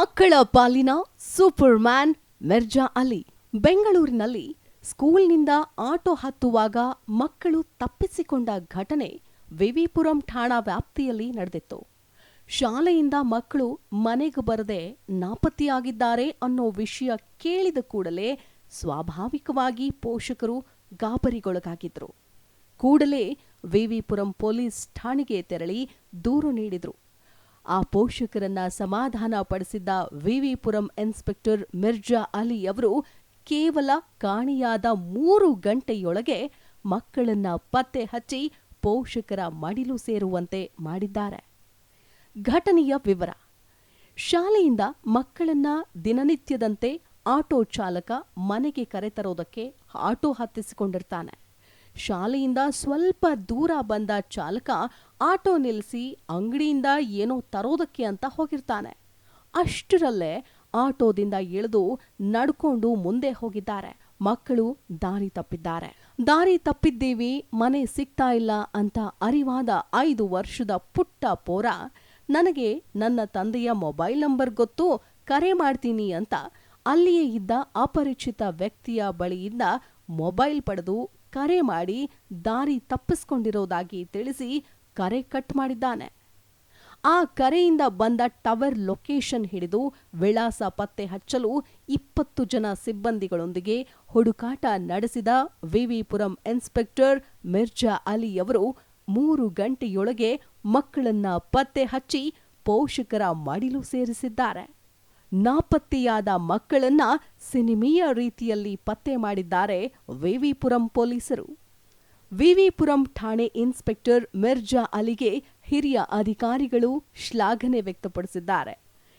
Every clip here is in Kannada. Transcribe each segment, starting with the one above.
ಮಕ್ಕಳ ಪಾಲಿನ ಸೂಪರ್ ಮ್ಯಾನ್ ಮಿರ್ಜಾ ಅಲಿ ಬೆಂಗಳೂರಿನಲ್ಲಿ ಸ್ಕೂಲ್ನಿಂದ ಆಟೋ ಹತ್ತುವಾಗ ಮಕ್ಕಳು ತಪ್ಪಿಸಿಕೊಂಡ ಘಟನೆ ವಿವಿಪುರಂ ಠಾಣಾ ವ್ಯಾಪ್ತಿಯಲ್ಲಿ ನಡೆದಿತ್ತು. ಶಾಲೆಯಿಂದ ಮಕ್ಕಳು ಮನೆಗೆ ಬರದೆ ನಾಪತ್ತೆಯಾಗಿದ್ದಾರೆ ಅನ್ನೋ ವಿಷಯ ಕೇಳಿದ ಕೂಡಲೇ ಸ್ವಾಭಾವಿಕವಾಗಿ ಪೋಷಕರು ಗಾಬರಿಗೊಳಗಾಗಿದ್ರು. ಕೂಡಲೇ ವಿವಿಪುರಂ ಪೊಲೀಸ್ ಠಾಣೆಗೆ ತೆರಳಿ ದೂರು ನೀಡಿದ್ರು. ಆ ಪೋಷಕರನ್ನ ಸಮಾಧಾನ ಪಡಿಸಿದ್ದ ವಿವಿಪುರಂ ಇನ್ಸ್ಪೆಕ್ಟರ್ ಮಿರ್ಜಾ ಅಲಿ ಅವರು ಕೇವಲ ಕಾಣೆಯಾದ ಮೂರು ಗಂಟೆಯೊಳಗೆ ಮಕ್ಕಳನ್ನ ಪತ್ತೆ ಹಚ್ಚಿ ಪೋಷಕರ ಮಡಿಲು ಸೇರುವಂತೆ ಮಾಡಿದ್ದಾರೆ. ಘಟನೆಯ ವಿವರ. ಶಾಲೆಯಿಂದ ಮಕ್ಕಳನ್ನ ದಿನನಿತ್ಯದಂತೆ ಆಟೋ ಚಾಲಕ ಮನೆಗೆ ಕರೆತರೋದಕ್ಕೆ ಆಟೋ ಹತ್ತಿಸಿಕೊಂಡಿರ್ತಾನೆ. ಶಾಲೆಯಿಂದ ಸ್ವಲ್ಪ ದೂರ ಬಂದ ಚಾಲಕ ಆಟೋ ನಿಲ್ಲಿಸಿ ಅಂಗಡಿಯಿಂದ ಏನೋ ತರೋದಕ್ಕೆ ಅಂತ ಹೋಗಿರ್ತಾನೆ. ಅಷ್ಟರಲ್ಲೇ ಆಟೋದಿಂದ ಇಳಿದು ನಡ್ಕೊಂಡು ಮುಂದೆ ಹೋಗಿದ್ದಾರೆ. ಮಕ್ಕಳು ದಾರಿ ತಪ್ಪಿದ್ದಾರೆ. ದಾರಿ ತಪ್ಪಿದ್ದೀವಿ, ಮನೆ ಸಿಗ್ತಾ ಇಲ್ಲ ಅಂತ ಅರಿವಾದ ಐದು ವರ್ಷದ ಪುಟ್ಟ ಪೋರ, ನನಗೆ ನನ್ನ ತಂದೆಯ ಮೊಬೈಲ್ ನಂಬರ್ ಗೊತ್ತು, ಕರೆ ಮಾಡ್ತೀನಿ ಅಂತ ಅಲ್ಲಿಯೇ ಇದ್ದ ಅಪರಿಚಿತ ವ್ಯಕ್ತಿಯ ಬಳಿಯಿಂದ ಮೊಬೈಲ್ ಪಡೆದು ಕರೆ ಮಾಡಿ ದಾರಿ ತಪ್ಪಿಸ್ಕೊಂಡಿರೋದಾಗಿ ತಿಳಿಸಿ ಕರೆ ಕಟ್ ಮಾಡಿದ್ದಾನೆ. ಆ ಕರೆಯಿಂದ ಬಂದ ಟವರ್ ಲೊಕೇಶನ್ ಹಿಡಿದು ವಿಳಾಸ ಪತ್ತೆ ಹಚ್ಚಲು ಇಪ್ಪತ್ತು ಜನ ಸಿಬ್ಬಂದಿಗಳೊಂದಿಗೆ ಹುಡುಕಾಟ ನಡೆಸಿದ ವಿವಿಪುರಂ ಇನ್ಸ್ಪೆಕ್ಟರ್ ಮಿರ್ಜಾ ಅಲಿಯವರು ಮೂರು ಗಂಟೆಯೊಳಗೆ ಮಕ್ಕಳನ್ನ ಪತ್ತೆ ಹಚ್ಚಿ ಪೋಷಕರ ಮಡಿಲು ಸೇರಿಸಿದ್ದಾರೆ. ನಾಪತ್ತೆಯಾದ ಮಕ್ಕಳನ್ನ ಸಿನಿಮೀಯ ರೀತಿಯಲ್ಲಿ ಪತ್ತೆ ಮಾಡಿದ್ದಾರೆ ವಿವಿಪುರಂ ಪೊಲೀಸರು. ವಿವಿಪುರಂ ಠಾಣೆ ಇನ್ಸ್ಪೆಕ್ಟರ್ ಮಿರ್ಜಾ ಅಲಿಗೆ ಹಿರಿಯ ಅಧಿಕಾರಿಗಳು ಶ್ಲಾಘನೆ ವ್ಯಕ್ತಪಡಿಸಿದ್ದಾರೆ.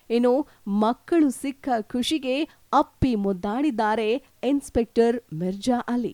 ಇನ್ನು ಮಕ್ಕಳು ಸಿಕ್ಕ ಖುಷಿಗೆ ಅಪ್ಪಿ ಮುದ್ದಾಡಿದ್ದಾರೆ ಇನ್ಸ್ಪೆಕ್ಟರ್ ಮಿರ್ಜಾ ಅಲಿ.